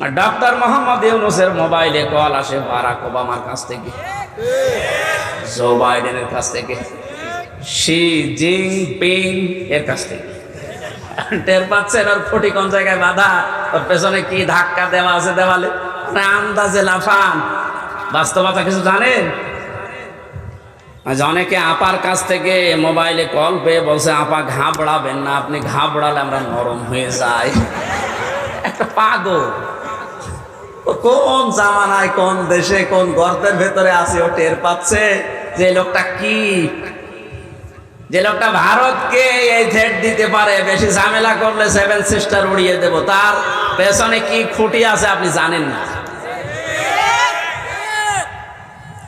আর doctor Mohammad ইউনুসের মোবাইলে call আসে বারাক ওবামার কাছ থেকে। জো বাইডেনের কাছ থেকে। শি জিং পিং এর কাছ থেকে। টের পাচ্ছেন ওর ফুটি কোন জায়গায় বাধা? ওর পেছনে কি ধাক্কা দেওয়া আছে দেওয়ালে? আন্দাজে লাফান। বাস্তবতা কিছু জানেন? আজ অনেকে আপার কাছ থেকে মোবাইলে কল পেয়ে বলছে, আপা, ঘাবড়াবেন না, আপনি ঘাবড়ালে আমরা নরম হয়ে যাই। একটা পাগল। কোন জামানায়, কোন দেশে, কোন গর্তের ভেতরে আছে, ও টের পাচ্ছে যে লোকটা কি? যে লোকটা ভারতকে এই থ্রেট দিতে পারে, বেশি ঝামেলা করলে সেভেন সিস্টার উড়িয়ে দেব। তার পেছনে কি খুঁটি আছে আপনি জানেন না?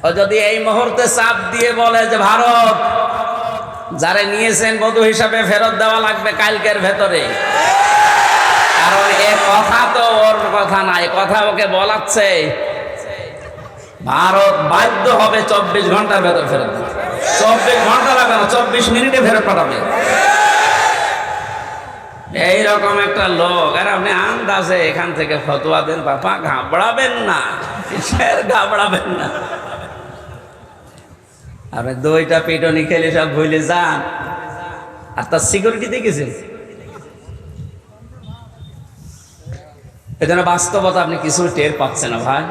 ও যদি এই মুহূর্তে চাপ দিয়ে বলে যে ভারত, যারে নিয়েছেন বধূ হিসাবে ফেরত দেওয়া লাগবে কালকের ভেতরে। কারণ এ কথা তো ওর কথা না এ কথা ওকে বলাচ্ছে। ভারত বাধ্য হবে চব্বিশ ঘণ্টার ভেতর ফেরত চব্বিশ ঘণ্টা লাগবে না, চব্বিশ মিনিটে ফেরত পাঠাবে। এইরকম একটা লোক, আর আপনি আন্দাজে এখান থেকে ফতোয়া দেন বাপা ঘাবড়াবেন না ঘাবড়াবেন না। আপনি দইটা পিটনি খেলে সব ভুলে যান। আর তার সিকিউরিটি দেখেছেন? এজন্য বাস্তবতা আপনি কিছু টের পাচ্ছেন না ভাই।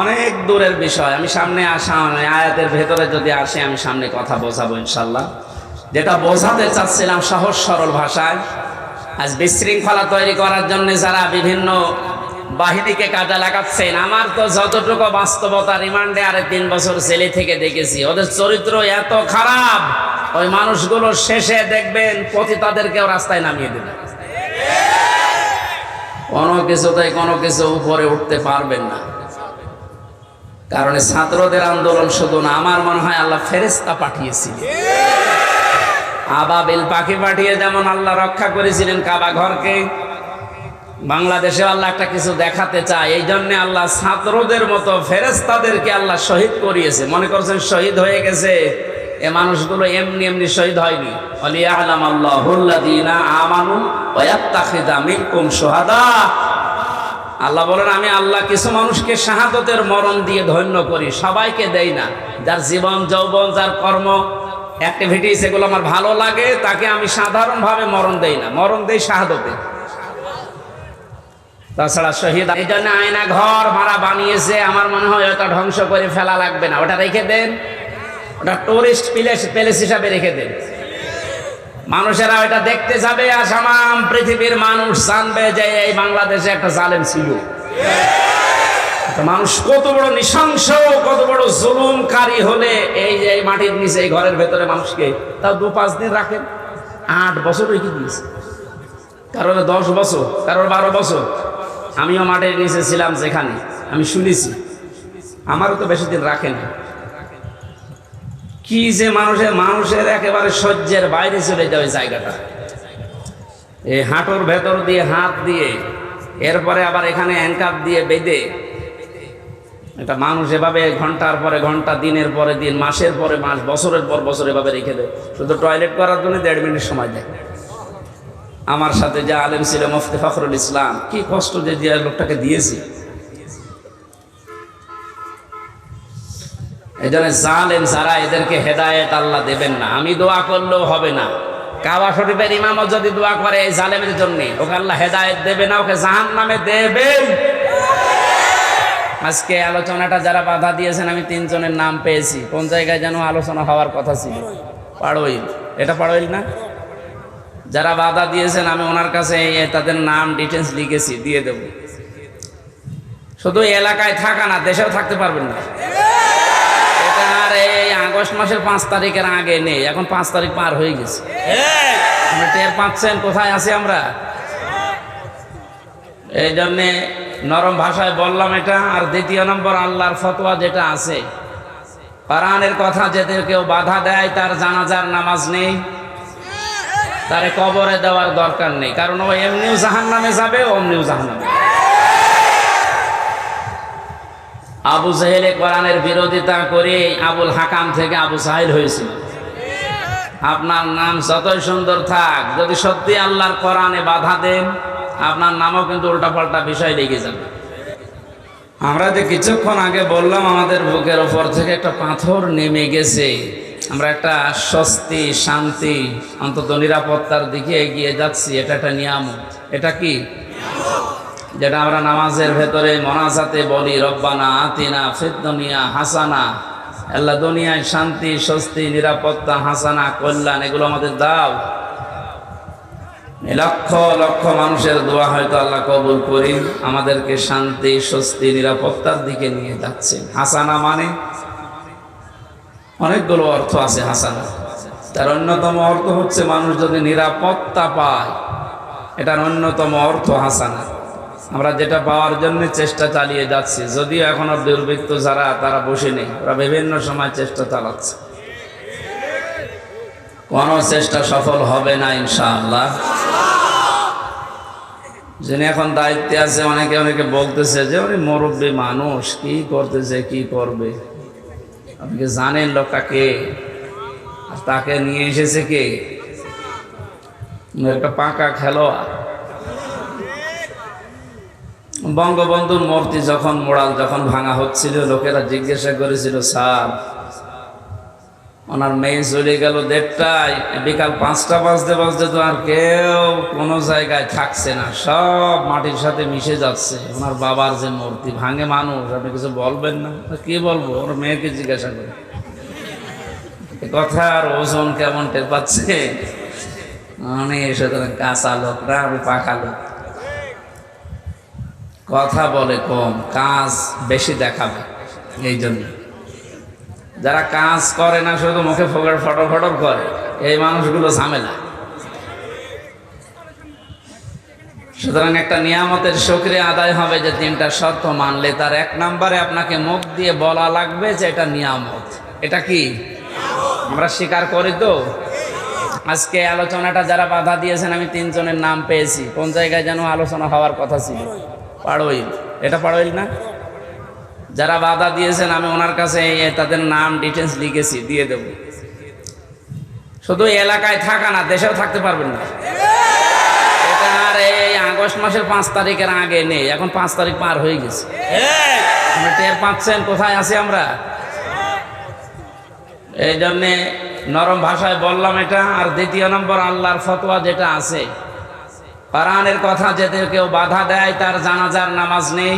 অনেক দূরের বিষয়। আমি সামনে আসা আয়াতের ভেতরে যদি আসে, আমি সামনে কথা বোঝাবো ইনশাল্লাহ যেটা বোঝাতে চাচ্ছিলাম সহজ সরল ভাষায়, আজ বিশৃঙ্খলা তৈরি করার জন্য যারা বিভিন্ন বাহিনীকে কাজে লাগাচ্ছেন, আমার তো যতটুকু বাস্তবতা রিমান্ডে আরে তিন বছর জেলে থেকে দেখেছি, ওদের চরিত্র এত খারাপ, ওই মানুষগুলো শেষে দেখবেন পতিতাদেরকেও রাস্তায় নামিয়ে দেবে। কোনো কিছুতেই কোনো কিছু উপরে উঠতে পারবেন না। কারণ ছাত্রদের আন্দোলন শুধু না, আমার মনে হয় আল্লাহ ফেরেস্তা পাঠিয়েছিলেন। আবাবিল পাখি পাঠিয়ে যেমন আল্লাহ রক্ষা করেছিলেন কাবা ঘরকে বাংলাদেশে আল্লাহ একটা কিছু দেখাতে চায়। এই জন্য আল্লাহ ছাত্রদের মতো ফেরেস্তাদেরকে আল্লাহ শহীদ করিয়েছে। মনে করছেন শহীদ হয়ে গেছে? এ মানুষগুলো এমনি এমনি শহীদ হয়নি। অলিয়া আলাম আল্লাহ আমানু আল্লাহ বলেন, আমি আল্লাহ কিছু মানুষকে শাহাদতের মরণ দিয়ে ধন্য করি, সবাইকে দেই না। যার জীবন, যৌবন, যার কর্ম অ্যাক্টিভিটিস এগুলো আমার ভালো লাগে, তাকে আমি সাধারণভাবে মরণ দেই না। মরণ দেই শাহাদতে। তাছাড়া শহীদ, এই জন্য আয়না ঘর ভাড়া বানিয়েছে, আমার মনে হয় ওটা ধ্বংস করে ফেলা লাগবে না। ওটা রেখে দেন। ওটা টুরিস্ট প্লেস প্লেস হিসাবে রেখে দেন। মানুষেরা ওটা দেখতে যাবে আর সামাম পৃথিবীর মানুষ জানবে যে এই বাংলাদেশে একটা জালেম ছিল। মানুষ কত বড় নৃশংস, কত বড় জুলুমকারী হলে এই যে মাটির নিচে, এই ঘরের ভেতরে মানুষকে তাও দু পাঁচ দিন রাখেন। আট বছর রেখে দিয়েছে? কারোর দশ বছর, কারোর বারো বছর। আমিও মাটির নিচে ছিলাম যেখানে, আমি শুনেছি। আমারও তো বেশি দিন রাখেন। কি যে মানুষের মানুষের একেবারে সহ্যের বাইরে চলে যাবে জায়গাটা। এই হাঁটুর ভেতর দিয়ে হাত দিয়ে, এরপরে আবার এখানে অ্যাঙ্কার দিয়ে বেঁধে, এটা মানুষ এভাবে ঘণ্টার পরে ঘণ্টা, দিনের পরে দিন, মাসের পরে মাস, বছরের পর বছর এভাবে রেখে দেয়। শুধু টয়লেট করার জন্য দেড় মিনিট সময় দেয়। আমার সাথে যে আলেম ছিল মুফতি ফখরুল ইসলাম, কি কষ্ট যে লোকটাকে দিয়েছি। এই জন্য জালেম যারা এদেরকে হেদায়েত আল্লাহ দেবেন না। আমি দোয়া করলেও হবে না। কাবা শরীফের ইমামও যদি দোয়া করে এই জালেমের জন্য, ওকে আল্লাহ হেদায়েত দেবে না, ওকে জাহান নামে দেবেন আজকে আলোচনাটা যারা বাধা দিয়েছেন, আমি তিনজনের নাম পেয়েছি। কোন জায়গায় যেন আলোচনা হওয়ার কথা ছিল? পাড়ইল। এটা পাড়ইল না? যারা বাধা দিয়েছেন, আমি ওনার কাছে তাদের নাম ডিটেলস লিখেছি, দিয়ে দেব। শুধু এলাকায় থাকা না, দেশেও থাকতে পারবেন না। আর আগস্ট মাসের পাঁচ তারিখের আগে নেই, এখন পাঁচ তারিখ পার হয়ে গেছে। টের পাচ্ছেন, কোথায় আছি আমরা? এই জন্যে নরম ভাষায় বললাম এটা, আর দ্বিতীয় নম্বর আল্লাহর ফতোয়া যেটা আছে পারানের কথা যেতে কেউ বাধা দেয়, তার জানাজার নামাজ নেই, তারে কবরে দেওয়ার দরকার নেই, কারণ ও এমনিও জাহান নামে যাবে অমনিও জাহান নামে আবু সাহেলে কোরআনের বিরোধিতা করে আবুল হাকাম থেকে আবু সাহেল হয়েছিল। আপনার নাম যতই সুন্দর থাক, যদি সত্যি আল্লাহর কোরআনে বাধা দেন, আপনার নামও কিন্তু উল্টাপাল্টা বিষয় লেগে যাবে। আমরা যে কিছুক্ষণ আগে বললাম, আমাদের বুকের ওপর থেকে একটা পাথর নেমে গেছে। আমরা একটা স্বস্তি, শান্তি, অন্তত নিরাপত্তার দিকে এগিয়ে যাচ্ছি। এটা একটা নিয়ামত। এটা কি? যেটা আমরা নামাজের ভেতরে মনাজাতে বলি, রব্বানা আতিনা ফিদ্দনিয়া হাসানা, আল্লাহ দুনিয়ায় শান্তি, স্বস্তি, নিরাপত্তা, হাসানা, কল্যাণ, এগুলো আমাদের দাও। লক্ষ লক্ষ মানুষের দোয়া হয়তো আল্লাহ কবুল করি, আমাদেরকে শান্তি, স্বস্তি, নিরাপত্তার দিকে নিয়ে যাচ্ছে। হাসানা মানে অনেকগুলো অর্থ আছে হাসানা। তার অন্যতম অর্থ হচ্ছে মানুষ যদি নিরাপত্তা পায়, এটার অন্যতম অর্থ হাসানা। আমরা যেটা পাওয়ার জন্য চেষ্টা চালিয়ে যাচ্ছি, যদিও এখনও দুর্বৃত্ত যারা, তারা বসে নেই ওরা বিভিন্ন সময় চেষ্টা চালাচ্ছে। কোনো চেষ্টা সফল হবে না, ইনশাআল্লাহ। যিনি এখন দায়িত্বে আছে, অনেকে অনেকে বলতেছে যে উনি মুরব্বী মানুষ, কি করতেছে, কি করবে? আপনি জানেন লোকটা কে? আর তাকে নিয়ে এসেছে কে? একটা পাকা খেলোয়াড়। বঙ্গবন্ধুর মূর্তি যখন মোড়াল যখন ভাঙা হচ্ছিল, লোকেরা জিজ্ঞাসা করেছিল, স্যার, ওনার মেয়ে চলে গেল দেড়টায়, বিকাল পাঁচটা বাজতে বাজতে তো আর কেউ কোনো জায়গায় থাকছে না, সব মাটির সাথে মিশে যাচ্ছে। ওনার বাবার যে মূর্তি ভাঙে মানুষ, আপনি কিছু বলবেন না? কি বলব? ওর মেয়েকে জিজ্ঞাসা করে। কথার ওজন কেমন টের পাচ্ছে? আমি সুতরাং কাঁচা লোক না, আমি পাকা লোক। কথা বলে কম, কাজ বেশি দেখাবে, এই জন্য। যারা কাজ করে না, শুধু মুখে ফোকর ফটর ফটর করে, এই মানুষগুলো ঝামেলা। সুতরাং একটা নিয়ামতের সক্রিয় আদায় হবে যে তিনটা শর্ত মানলে, তার এক নম্বরে আপনাকে মুখ দিয়ে বলা লাগবে যে এটা নিয়ামত। এটা কি? আমরা স্বীকার করি তো? আজকে আলোচনাটা যারা বাধা দিয়েছেন, আমি তিনজনের নাম পেয়েছি। কোন জায়গায় যেন আলোচনা হওয়ার কথা ছিল? পাড়ইল এটা পাড়ইল না? যারা বাধা দিয়েছেন, আমি ওনার কাছে তাদের নাম ডিটেলস লিখেছি, দিয়ে দেব। শুধু এলাকায় থাকা না, দেশেও থাকতে পারবেন না। এটা আর এই আগস্ট মাসের পাঁচ তারিখের আগে নেই, এখন পাঁচ তারিখ পার হয়ে গেছে। টের পাচ্ছেন, কোথায় আছি আমরা? এই জন্যে নরম ভাষায় বললাম এটা, আর দ্বিতীয় নম্বর আল্লাহর ফতোয়া যেটা আছে কোরআনের কথা যেতে কেউ বাধা দেয়, তার জানাজার নামাজ নেই।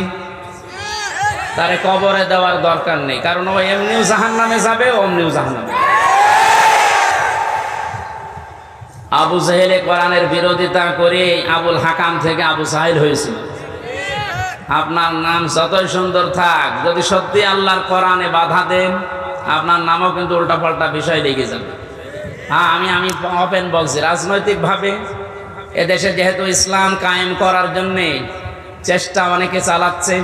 তারে কবরে দেওয়ার দরকার নেই। কারণ ও এমনিও জাহান নামে যাবে অমনিও জাহান নামে আবু জাহেলে কোরআনের বিরোধিতা করে আবুল হাকাম থেকে আবু সাহেল হয়েছিল আপনার নাম যতই সুন্দর থাক, যদি সত্যি আল্লাহর কোরআনে বাধা দেন, আপনার নামও কিন্তু উল্টাপাল্টা বিষয় লেগে যাবে। হ্যাঁ আমি আমি ওপেন বলছি, রাজনৈতিকভাবে এদেশে যেহেতু ইসলাম কায়েম করার জন্যে চেষ্টা অনেকে চালাচ্ছে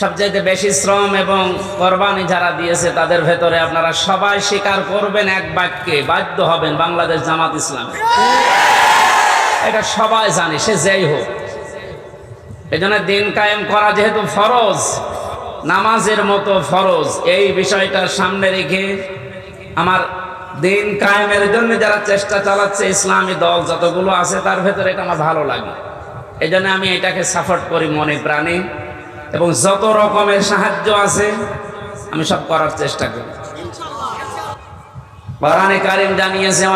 সবচেয়ে বেশি শ্রম এবং কোরবানি যারা দিয়েছে তাদের ভেতরে আপনারা সবাই স্বীকার করবেন এক বাক্যে, বাধ্য হবেন বাংলাদেশ জামাত ইসলাম। এটা সবাই জানে, সে যেই হোক। এই জন্য দিন কায়েম করা যেহেতু ফরজ, নামাজের মতো ফরজ, এই বিষয়টা সামনে রেখে আমার দিন কায়েমের জন্য যারা চেষ্টা চালাচ্ছে ইসলামী দল যতগুলো আছে, তার ভেতরে এটা আমার ভালো লাগে। এই আমি এটাকে সাপোর্ট করি মনে প্রাণে। এবং যত রকমের সাহায্য আছে, আমি সব করার চেষ্টা করি। জানিয়েছে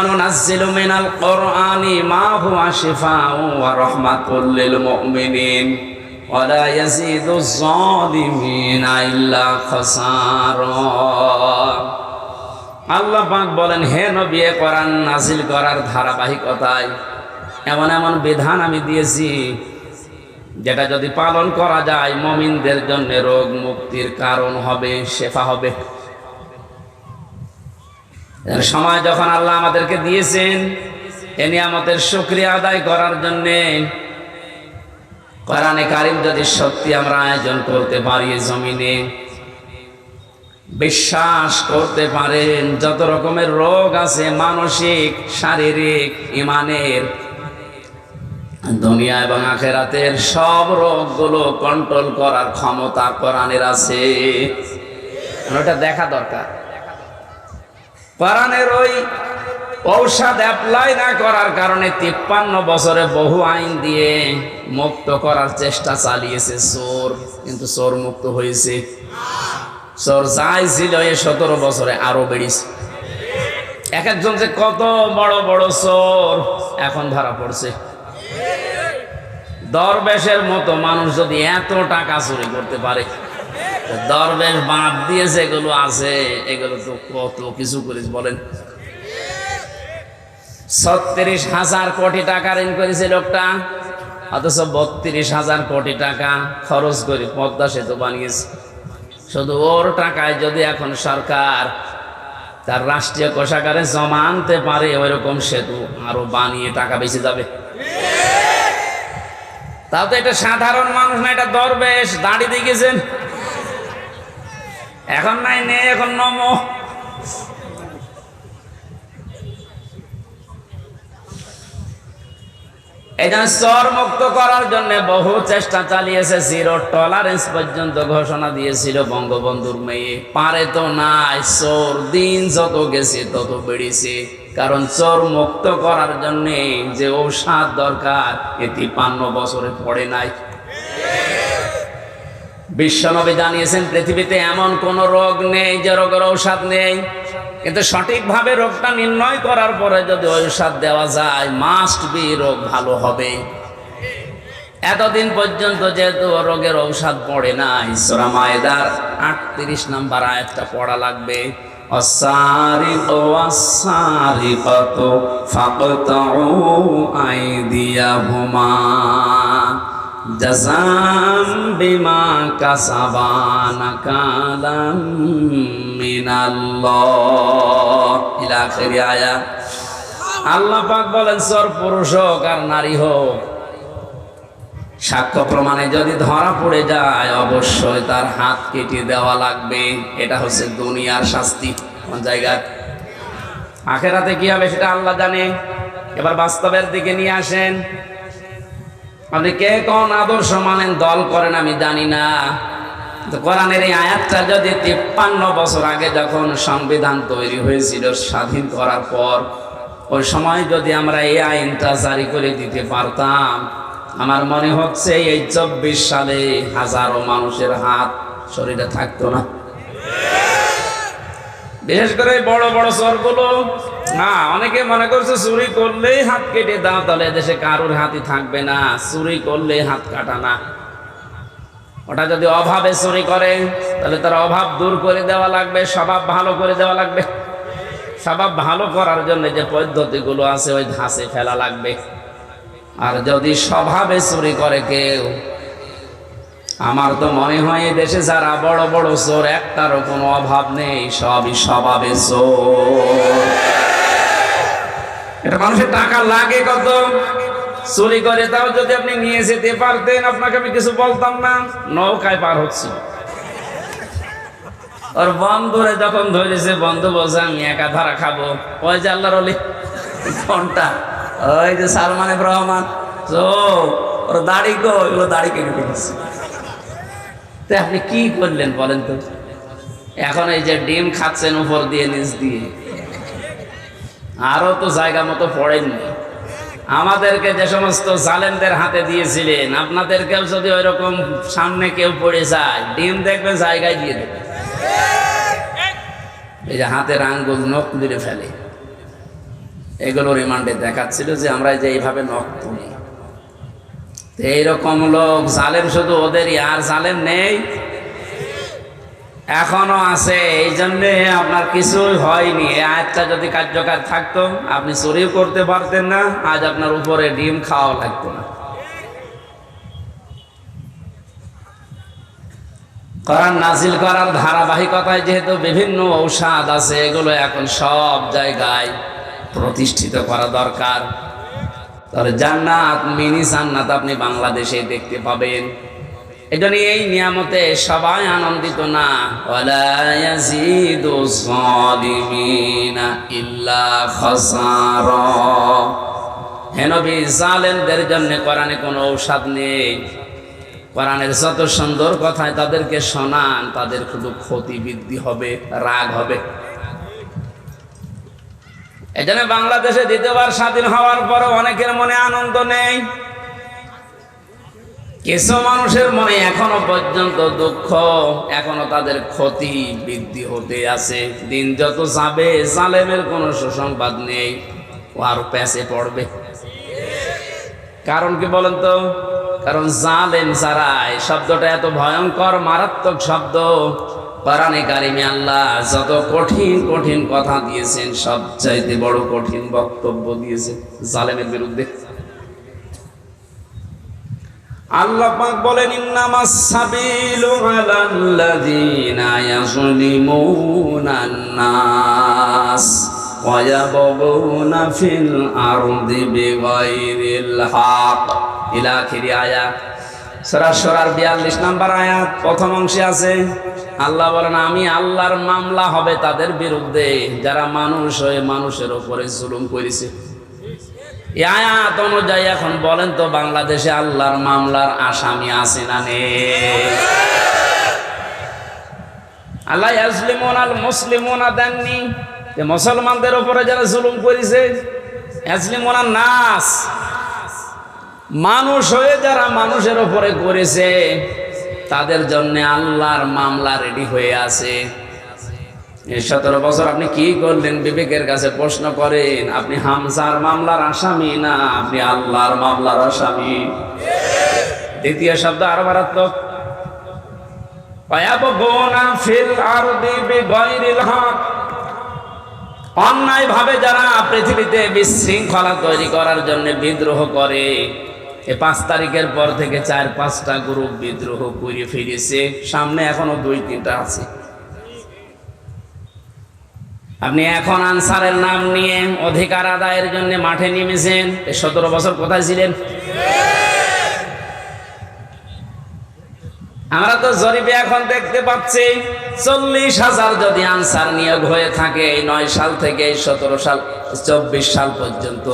আল্লাহ পাক বলেন, হে নবী কোরআন নাজিল করার ধারাবাহিকতায় এমন এমন বিধান আমি দিয়েছি, যেটা যদি পালন করা যায়, মমিনদের জন্য রোগ মুক্তির কারণ হবে, শেফা হবে। সময় যখন আল্লাহ আমাদেরকে দিয়েছেন, এ নিয়ামতের শুক্রিয়া আদায় করার জন্যে, কোরআনে কারিম যদি সত্যি আমরা আয়োজন করতে পারি জমিনে বিশ্বাস করতে পারেন, যত রকমের রোগ আছে, মানসিক, শারীরিক, ইমানের, দুনিয়া এবং আখেরাতের সব রোগগুলো কন্ট্রোল করার ক্ষমতা কোরআনের আছে। ওটা দেখা দরকার। কোরআনের ওই ঔষধ অ্যাপ্লাই না করার কারণে তিপ্পান্ন বছরে বহু আইন দিয়ে মুক্ত করার চেষ্টা চালিয়েছে চোর, কিন্তু চোর মুক্ত হয়েছে। চোর যাই ছিল এই সতেরো বছরে, আরও বেড়েছে এক একজন যে কত বড় বড় চোর, এখন ধরা পড়ছে। দরবেশের মতো মানুষ যদি এত টাকা চুরি করতে পারে দরবেশ বাদ দিয়ে যেগুলো আছে, এগুলো তো কত কিছু করিস বলেন। ছত্রিশ হাজার কোটি টাকা ঋণ করেছে লোকটা, অথচ বত্রিশ হাজার কোটি টাকা খরচ করে পদ্মা সেতু বানিয়েছে। শুধু ওর টাকায় যদি এখন সরকার তার রাষ্ট্রীয় কোষাগারে জমা আনতে পারে, ওইরকম সেতু আরও বানিয়ে টাকা বেঁচে যাবে। তাও তো এটা সাধারণ মানুষ না, এটা দরবেশ দাঁড়িয়ে গেছেন এখন নাই, নেই, এখন নমো। জন্য চর মুক্ত করার জন্য বহু চেষ্টা চালিয়েছে, জিরো টলারেন্স পর্যন্ত ঘোষণা দিয়েছিল বঙ্গবন্ধুর মেয়ে। পারে তো নাই, চোর দিন যত গেছে তত বেড়েছে। কারণ চোর মুক্ত করার জন্যে যে ঔষধ দরকার এ তিপ্পান্ন বছরে পড়ে নাই। বিশ্বনবী জানিয়েছেন, পৃথিবীতে এমন কোন রোগ নেই যে রোগের ঔষধ নেই। কিন্তু সঠিকভাবে রোগটা নির্ণয় করার পরে যদি ঔষধ দেওয়া যায় মাস্ট বি রোগ ভালো হবে। এতদিন পর্যন্ত যেহেতু রোগের ঔষধ পড়ে না ঈশ্বরা মায়েদার আটত্রিশ নাম্বার আয়াতটা পড়া লাগবে। অসারিক অসারিকত ফাকতাউ আইদিয়াহুমা। জাজাম বিমা কাসাবানা কালাম মিনাল্লাহ ইলা আয়াত আল্লাহ পাক বলেন, সর পুরুষ হোক আর নারী হোক, সাক্ষ্য প্রমাণে যদি ধরা পড়ে যায়, অবশ্যই তার হাত কেটে দেওয়া লাগবে। এটা হচ্ছে দুনিয়ার শাস্তি। কোন জায়গায়? আখেরাতে কি হবে সেটা আল্লাহ জানে। এবার বাস্তবের দিকে নিয়ে আসেন। আপনি কে কোন আদর্শ মানেন, দল করেন আমি জানি না। কোরআনের এই আয়াতটা যদি তিপ্পান্ন বছর আগে যখন সংবিধান তৈরি হয়েছিল স্বাধীন করার পর, ওই সময় যদি আমরা এই আইনটা জারি করে দিতে পারতাম, আমার মনে হচ্ছে এই চব্বিশ সালে হাজারো মানুষের হাত শরীরে থাকতো না। বিশেষ করে বড় বড় চরগুলো না, অনেকে মনে করছে চুরি করলেই হাত কেটে দাও, তাহলে দেশে কারোর হাতই থাকবে না। চুরি করলে হাত কাটা না। ওটা যদি অভাবে চুরি করে, তাহলে তার অভাব দূর করে দেওয়া লাগবে, স্বভাব ভালো করে দেওয়া লাগবে। স্বভাব ভালো করার জন্য যে পদ্ধতিগুলো আছে, ওই ধাসে ফেলা লাগবে। আর যদি স্বভাবে চুরি করে কেউ, আমার তো মনে হয় দেশে যারা বড় বড় চোর, একটারও কোনো অভাব নেই, সবই স্বভাবে চোর। এটা মানুষের টাকা লাগে কত? চুরি করে তাও যদি আপনি নিয়ে যেতে পারতেন, আপনাকে আমি কিছু বলতাম না। নৌকায় পার হচ্ছি। ওর বন্ধুরে যখন ধরেছে, বন্ধু বলছে, আমি একা ধারা খাব। ওই যে আল্লাহর অলি ওই যে সালমান রহমান। ওর দাড়ি গো এগুলো দাড়ি কেটে ফেলেছে। তো আপনি কি করলেন বলেন তো? এখন এই যে ডিম খাচ্ছেন উপর দিয়ে, নিচ দিয়ে। আরও তো জায়গা মতো পড়েননি। আমাদেরকে যে সমস্ত জালেমদের হাতে দিয়েছিলেন, আপনাদেরকেও যদি ওই রকম সামনে কেউ পড়ে যায়, ডিম দেখবে জায়গায় দিয়ে দেবে। এই যে হাতের আঙ্গুল নখ তুলে ফেলে। এগুলো রিমান্ডে দেখাচ্ছিল যে আমরা যে এইভাবে নখ তুলি। এইরকম লোক, জালেম শুধু ওদেরই, আর জালেম নেই। এখনও আছে, এই জন্যে আপনার কিছুই হয়নি। আয়াতটা যদি কার্যকর থাকতো, আপনি চুরিও করতে পারতেন না, আজ আপনার উপরে ডিম খাওয়া লাগতো না। করার নাজিল করার ধারাবাহিকতায় যেহেতু বিভিন্ন ঔষধ আছে, এগুলো এখন সব জায়গায় প্রতিষ্ঠিত করা দরকার। তাহলে জান্নাত, মিনি জান্নাত আপনি বাংলাদেশে দেখতে পাবেন। এজন্য এই নিয়ামতে সবাই আনন্দিত না। ওয়ালা ইয়াজিদু যালিমিনা ইল্লা খাসারা। হে নবী, জালেমদের জন্য কোরআনে কোনো ঔষধ নেই। কোরআনের যত সুন্দর কথায় তাদেরকে শোনান, তাদের শুধু ক্ষতি বৃদ্ধি হবে, রাগ হবে। এজন্য বাংলাদেশে দ্বিতীয়বার স্বাধীন হওয়ার পরে অনেকের মনে আনন্দ নেই। কিছু মানুষের মনে এখনও পর্যন্ত দুঃখ, এখনও তাদের ক্ষতি বৃদ্ধি হতে আছে। দিন যত যাবে, জালেমের কোনো সুসংবাদ নেই, ও আরও প্যাসে পড়বে। কারণ কি বলেন তো? কারণ জালেম যারা, এই শব্দটা এত ভয়ঙ্কর, মারাত্মক শব্দ। কোরআনে কারিমে আল্লাহ যত কঠিন কঠিন কথা দিয়েছেন, সবচাইতে বড় কঠিন বক্তব্য দিয়েছেন জালেমের বিরুদ্ধে। আল্লাহ পাক বলেন, ইন্নামাস সাবিলু আলাল্লাযিনা ইয়াযলিমুনান নাস ওয়া ইয়াবগুনা ফিল আরদি বিগাইরিল হক। ইলা আখিরি আয়াত। সূরা সূরার 42 নম্বর আয়াত, প্রথম অংশে আছে, আল্লাহ বলেন, আমি আল্লাহর মামলা হবে তাদের বিরুদ্ধে, যারা মানুষ হয়ে মানুষের উপরে জুলুম করেছে। আয়াত অনুযায়ী এখন বলেন তো, বাংলাদেশে আল্লাহর মামলার আসামি আছে না নেই? আল্লাহ ইয়াসলিমুন আল মুসলিমুনা দেননি? যে মুসলমানদের উপরে যারা জুলুম করেছে ইয়াসলিমুনা নাস। মানুষ হয়ে যারা মানুষের উপরে করেছে, তাদের জন্য আল্লাহর মামলা রেডি হয়ে আছে। সতেরো বছর আপনি কি করলেন? বিবেকের কাছে প্রশ্ন করেন, আপনি হামজার মামলার আসামি না? আপনি আল্লাহর মামলার আসামি। দ্বিতীয় শব্দ আরও মারাত্মক। অন্যায় ভাবে যারা পৃথিবীতে বিশৃঙ্খলা তৈরি করার জন্য বিদ্রোহ করে পাঁচ তারিখের পর থেকে চার পাঁচটা গ্রুপ বিদ্রোহ করে ফিরেছে। সামনে এখনও দুই তিনটা আছে। আপনি এখন আনসারের নাম নিয়ে অধিকার আদায়ের জন্য মাঠে নেমেছেন। সতেরো বছর কোথায় ছিলেন? আমরা তো জরিপে এখন দেখতে পাচ্ছি, চল্লিশ হাজার যদি আনসার নিয়োগ হয়ে থাকে এই নয় সাল থেকে এই সতেরো সাল চব্বিশ সাল পর্যন্ত।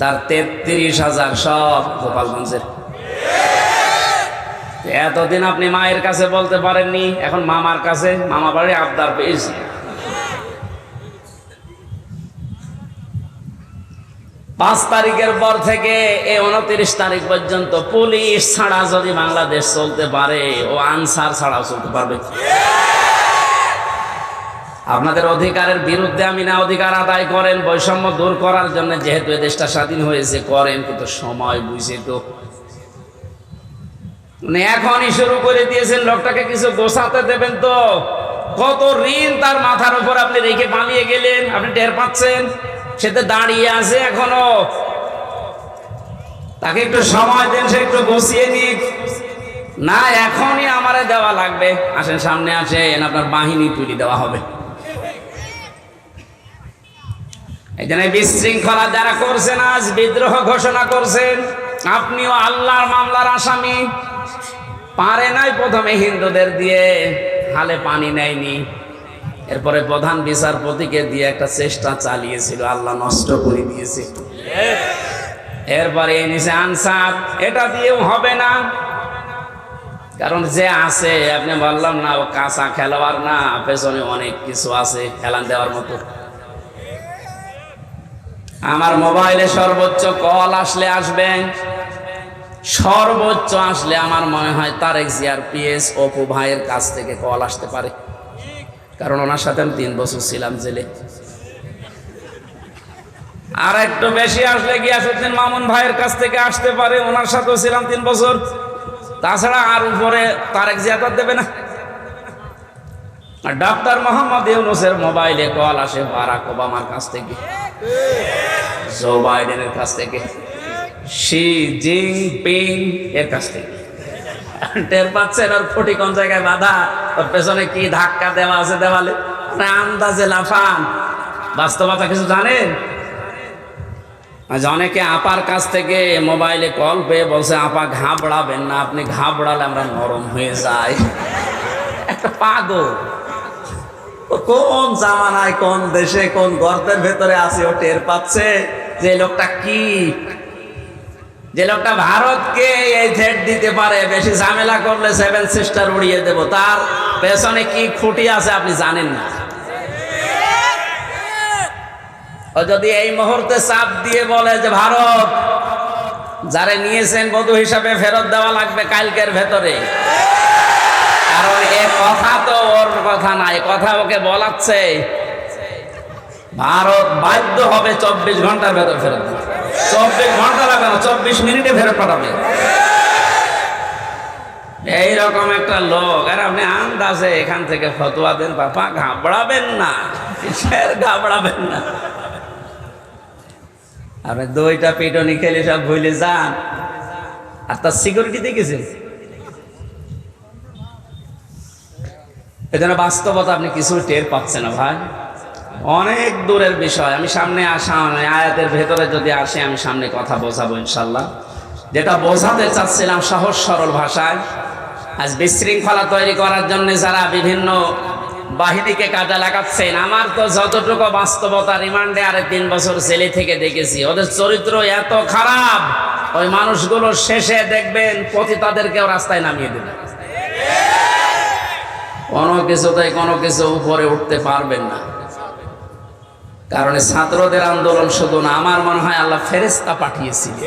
তার তেত্রিশ হাজার সব গোপালগঞ্জের। এতদিন আপনি মায়ের কাছে বলতে পারেননি, এখন মামার কাছে মামা বাড়ি আবদার পেয়েছি। পাঁচ তারিখের পর থেকে এই উনত্রিশ তারিখ পর্যন্ত পুলিশ ছাড়া যদি বাংলাদেশ চলতে পারে, ও আনসার ছাড়াও চলতে পারবে আপনাদের অধিকারের বিরুদ্ধে আমি না অধিকার আদায় করেন, বৈষম্য দূর করার জন্য যেহেতু এ দেশটা স্বাধীন হয়েছে, করেন, কিন্তু সময় বুঝে তো। এখনই শুরু করে দিয়েছেন, লোকটাকে কিছু গোছাতে দেবেন তো। কত ঋণ তার মাথার উপর আপনি রেখে পালিয়ে গেলেন, আপনি টের পাচ্ছেন? সে তো দাঁড়িয়ে আছে এখনও। তাকে একটু সময় দেন, সে একটু বসিয়ে নিক না, এখনই আমারে দেওয়া লাগবে। আসেন, সামনে আসেন, আপনার বাহিনী তুলি দেওয়া হবে। এই জন্য বিশৃঙ্খলা যারা করছেন, আজ বিদ্রোহ ঘোষণা করছেন, আপনিও আল্লাহর মামলার আসামি। পারে নাই প্রথমে হিন্দুদের দিয়ে, হালে পানি নেয়নি। এরপরে প্রধান বিচারপতিকে দিয়ে একটা চেষ্টা চালিয়েছিল, আল্লাহ নষ্ট করে দিয়েছে। এরপরে এনেছে আনসার, এটা দিয়েও হবে না। কারণ যে আছে, আপনি বললাম না, ও কাঁচা খেলোয়াড় না, পেছনে অনেক কিছু আছে, খেলান দেওয়ার মতো। আমার মোবাইলে সর্বোচ্চ কল আসলে আসবেন সর্বোচ্চ আসলে আমার মনে হয় তারেক জিয়ার পিএস অপু ভাইয়ের কাছ থেকে কল আসতে পারে। কারণ ওনার সাথে আমি তিন বছর ছিলাম জেলে। আর একটু বেশি আসলে গিয়াসুদ্দিন মামুন ভাইয়ের কাছ থেকে আসতে পারে, ওনার সাথেও ছিলাম তিন বছর। তাছাড়া আর উপরে তারেক জিয়া তো দেবে না। আর ডক্টর মোহাম্মদ ইউনুসের মোবাইলে কল আসে বারাক ওবামার কাছ থেকে, জো বাইডেনের কাছ থেকে, শি জিং পিং এর কাছ থেকে। টের পাচ্ছেন ওর ফুটি কোন জায়গায় বাধা? ওর পেছনে কি ধাক্কা দেওয়া আছে দেওয়ালে? মানে আন্দাজে লাফান। বাস্তবতা কিছু জানেন? আজ অনেকে আপার কাছ থেকে মোবাইলে কল পেয়ে বলছে, আপা, ঘাবড়াবেন না, আপনি ঘাবড়ালে আমরা নরম হয়ে যাই। একটা পাগল। কোন জামানায়, কোন দেশে, কোন গর্তের ভেতরে আছে, ও টের পাচ্ছে যে লোকটা কি? যে লোকটা ভারতকে এই থ্রেট দিতে পারে, বেশি ঝামেলা করলে সেভেন সিস্টার উড়িয়ে দেব। তার পেছনে কি খুঁটি আছে আপনি জানেন না? ও যদি এই মুহূর্তে চাপ দিয়ে বলে যে ভারত, যারা নিয়েছেন বধূ হিসাবে ফেরত দেওয়া লাগবে কালকের ভেতরে। কারণ এ কথা তো ওর কথা না, এ কথা ওকে বলাচ্ছে। ভারত বাধ্য হবে চব্বিশ ঘণ্টার ভেতর ফেরত। চব্বিশ ঘণ্টা লাগবে না চব্বিশ মিনিটে ফেরত পাঠাবে। এইরকম একটা লোক, আর আপনি আন্দাজে এখান থেকে দেন বাপা ঘাবড়াবেন না ঘাবড়াবেন না। আপনি খেলে সব ভুলে যান। আর তার সিকিউরিটি দেখেছেন? এজন্য বাস্তবতা আপনি কিছু টের পাচ্ছেন না ভাই। অনেক দূরের বিষয়। আমি সামনে আসা নয়, আয়াতের ভেতরে যদি আসে আমি সামনে কথা বোঝাবো ইনশাল্লাহ যেটা বোঝাতে চাচ্ছিলাম সহজ সরল ভাষায় আজ বিশৃঙ্খলা তৈরি করার জন্য যারা বিভিন্ন বাহিনীকে কাজে লাগাচ্ছেন আমার তো যতটুকু বাস্তবতা রিমান্ডে আরে তিন বছর জেলে থেকে দেখেছি ওদের চরিত্র এত খারাপ ওই মানুষগুলো শেষে দেখবেন পতিতাদেরকেও রাস্তায় নামিয়ে দেবে। কোনো কিছুতেই কোনো কিছু উপরে উঠতে পারবেন না। কারণ ছাত্রদের আন্দোলন শুধু না, আমার মনে হয় আল্লাহ ফেরেস্তা পাঠিয়েছিলেন।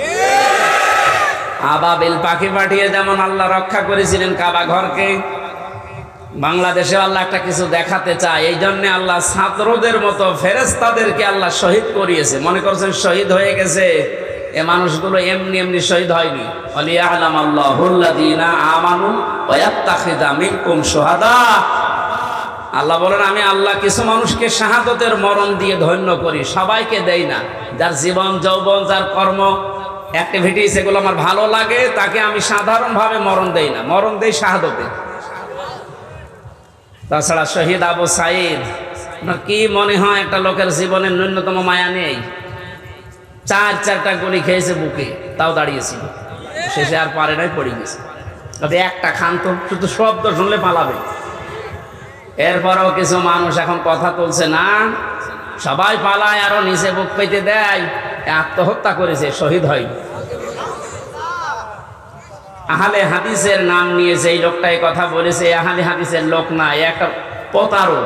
আবাবিল পাখি পাঠিয়ে যেমন আল্লাহ রক্ষা করেছিলেন কাবা ঘরকে, বাংলাদেশে আল্লাহ একটা কিছু দেখাতে চায়। এই জন্য আল্লাহ ছাত্রদের মতো ফেরেস্তাদেরকে আল্লাহ শহীদ করিয়েছে। মনে করছেন শহীদ হয়ে গেছে? এ মানুষগুলো এমনি এমনি শহীদ হয়নি। আলিয়ালাম আল্লাহুল্লাদিনা আমানু ওয়াত্তাখিদা শুহাদা। আল্লাহ বলেন, আমি আল্লাহ কিছু মানুষকে শাহাদতের মরণ দিয়ে ধন্য করি, সবাইকে দেই না। যার জীবন, যৌবন, যার কর্ম অ্যাক্টিভিটিস এগুলো আমার ভালো লাগে, তাকে আমি সাধারণভাবে মরণ দেই না। মরণ দেই শাহাদতে। তাছাড়া শহীদ আবু সাইদ কি মনে হয়, একটা লোকের জীবনের ন্যূনতম মায়া নেই? চার, চারটা গুলি খেয়েছে বুকে, তাও দাঁড়িয়েছিল। শেষে আর পারে নাই, পড়ে গেছে। একটা খান তো, শুধু শব্দ শুনলে পালাবে। এরপরেও কিছু মানুষ এখন কথা তুলছে, না, সবাই পালায়, আরও নিচে বুক পেতে দেয়। আত্মহত্যা করেছে, শহীদ হয়। আহলে হাদিসের নাম নিয়েছে এই লোকটা এই কথা বলেছে আহলে হাদিসের লোক না একটা প্রতারক।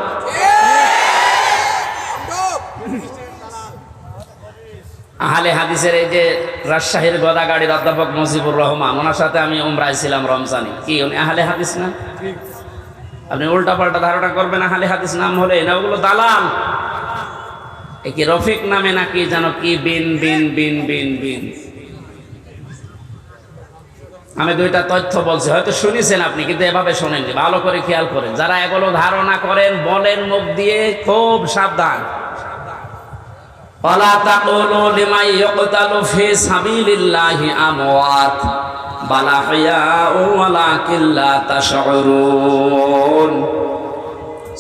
আহলে হাদিসের এই যে রাজশাহীর গদাগাড়ির অধ্যাপক মুজিবুর রহমান, ওনার সাথে আমি উমরায় ছিলাম রমজানি। কি, উনি আহলে হাদিস না? আপনি উল্টা পাল্টা ধারণা করবেন আহলে হাদিস নাম হলে না ওগুলো দালাল এ কি রফিক নামে নাকি জানো কি বিন বিন বিন বিন বিন আমি দুইটা তথ্য বলছি হয়তো শুনেছেন আপনি কিন্তু এভাবে শোনেননি ভালো করে খেয়াল করেন যারা এগুলো ধারণা করেন বলেন মুখ দিয়ে খুব সাবধান ولا تقولوا لمن يقتل في سبيل الله أموات বালা ও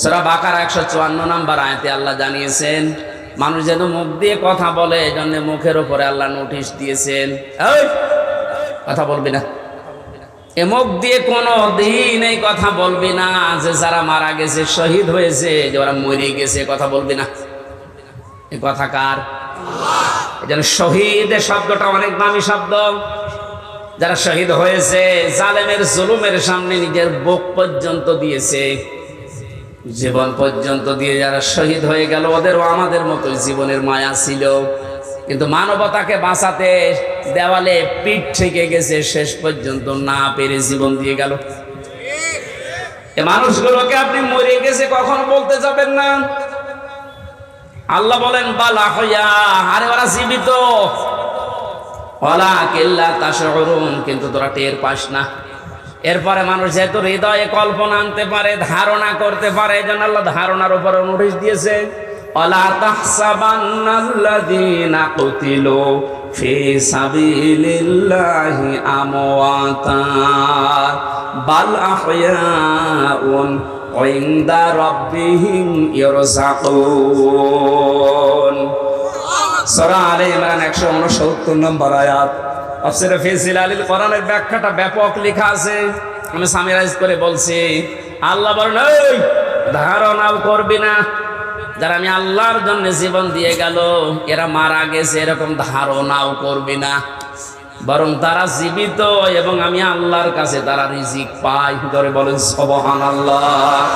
সারা বাকার একশো চুয়ান্ন নাম্বার আল্লাহ জানিয়েছেন, মানুষ যেন মুখ দিয়ে কথা বলে এই জন্য মুখের উপরে আল্লাহ নোটিশ দিয়েছেন। কথা বলবি না। এ মুখ দিয়ে কোনো দিন এই কথা বলবি না, যে যারা মারা গেছে, শহীদ হয়েছে, যে ওরা মরে গেছে, কথা বলবি না। এ কথা কার? শহীদ শব্দটা অনেক দামি শব্দ। যারা শহীদ হয়েছে, জালেমের জুলুমের সামনে নিজের বুক পর্যন্ত দিয়েছে। জীবন পর্যন্ত দিয়ে যারা শহীদ হয়ে গেল, ওদেরও আমাদের মতো জীবনের মায়া ছিল। কিন্তু মানবতাকে বাঁচাতে দেওয়ালে পিঠ থেকে গেছে, শেষ পর্যন্ত না পেরে জীবন দিয়ে গেল। এ মানুষগুলোকে আপনি মরে গেছে, কখন বলতে যাবেন না? আল্লাহ বলেন, বালা হইয়া, আরে ওরা জীবিত। ওলা কেল্লা তাশরুন কিন্তু তোরা টের পাস না। এরপরে মানুষ যেহেতু হৃদয়ে কল্পনা আনতে পারে, ধারণা করতে পারে, এই জন্য আল্লাহ ধারণার উপরে নোটিশ দিয়েছে অলা তাহসাবান্নাল্লাযীনা কুতিলু ফি সাবিলিল্লাহি আমওয়াতা, বাল আহয়াউন ইনদা রাব্বিহিম ইয়ারযাকুন সূরা আলে ইমরান 169 নম্বর আয়াত। তাফসীরে ফি জিলালিল কোরআনের ব্যাখ্যাটা ব্যাপক লেখা আছে। আমি সামিরাইজ করে বলছি, আল্লাহ বলেন, এই, ধারণাও করবি না। যারা আমি আল্লাহর জন্য জীবন দিয়ে গেল, এরা মারা গেছে, এরকম ধারণাও করবি না। বরং তারা জীবিত এবং আমি আল্লাহর কাছে তারা রিজিক পাই। ধরে বলেন সবহান আল্লাহ